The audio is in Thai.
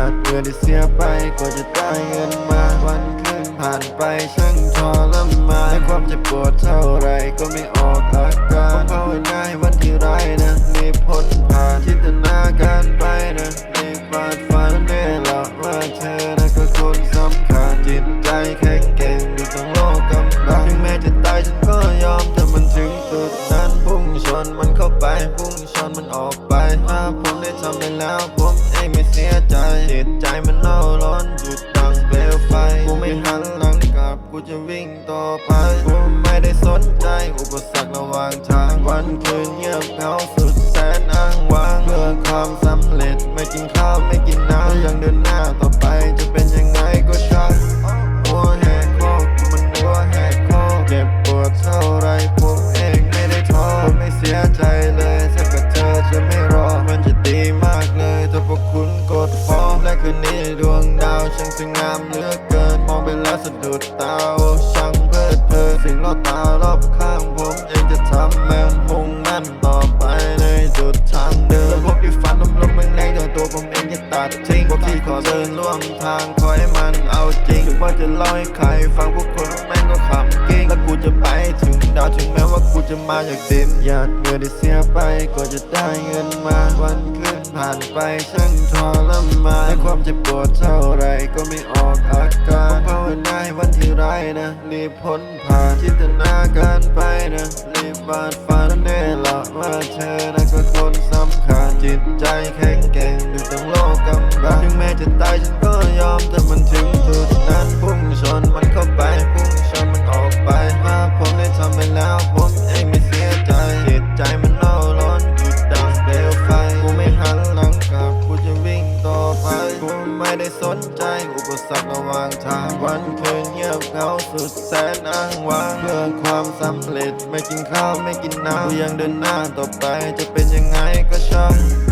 ที่เสียไปกว่าจะได้เงินมาวันคืนผ่านไปช่างทรมานและความเจ็บปวดเท่าไรก็ไม่ออกอาการภาวนาให้วัน ถ้าผมได้ทำไปแล้ว ผมเองไม่เสียใจจิตใจมันเล่าร้อนหยุดดังเปลวไฟ กูไม่หันหลังกลับ กูจะวิ่งต่อไปกูไม่ได้สนใจ อุปสรรคระหว่างทาง วันคืนเงียบเหงาสุดแสนอ้างว้าง เพื่อความสำเร็จไม่กินข้าวไม่กินน้ำยังเดินหน้าต่อไปจะ ดวงดาวช่างสวยงามเหลือเกิน มองไปแล้วสะดุดตาโอช่างเพลิดเพลินสิ่งรอบตารอบข้างผมเองจะทำแมนมุ่งมั่นต่อไปในจุดทางเดินพวกที่ฝันลมลมแรงๆแต่ตัวผมเองจะตัดทิ้งพวกที่ขอเดินร่วมทางขอให้มันเอาจริงถึงว่าจะเล่าให้ใครฟังพวกคนแม่งก็ขำกิ้งแล้วกูจะไปถึงดาวถึงแม้ว่ากูจะมาจากดินหยาดเงินที่เสียไปก็จะได้เงินมาวันคืน ผ่านไปช่างทรมานและความเจ็บปวดเท่าไรก็ไม่ออกอาการภาวนาให้วันที่ร้ายนะ รีบพ้นผ่านจินตนาการไปนะ รีบวาดฝันแน่ละว่าเธอนะก็คนสำคัญจิตใจแข็งแกร่งดูทั้งโลกกำบังถึงแม้จะตายฉันก็ยอมแต่มันเธอ วันคืนเงียบเหงาสุดแสนอ้างว้างเพื่อความสำเร็จไม่กินข้าวไม่กินน้ำกูยังเดินหน้าต่อไปจะเป็นยังไงก็ช่าง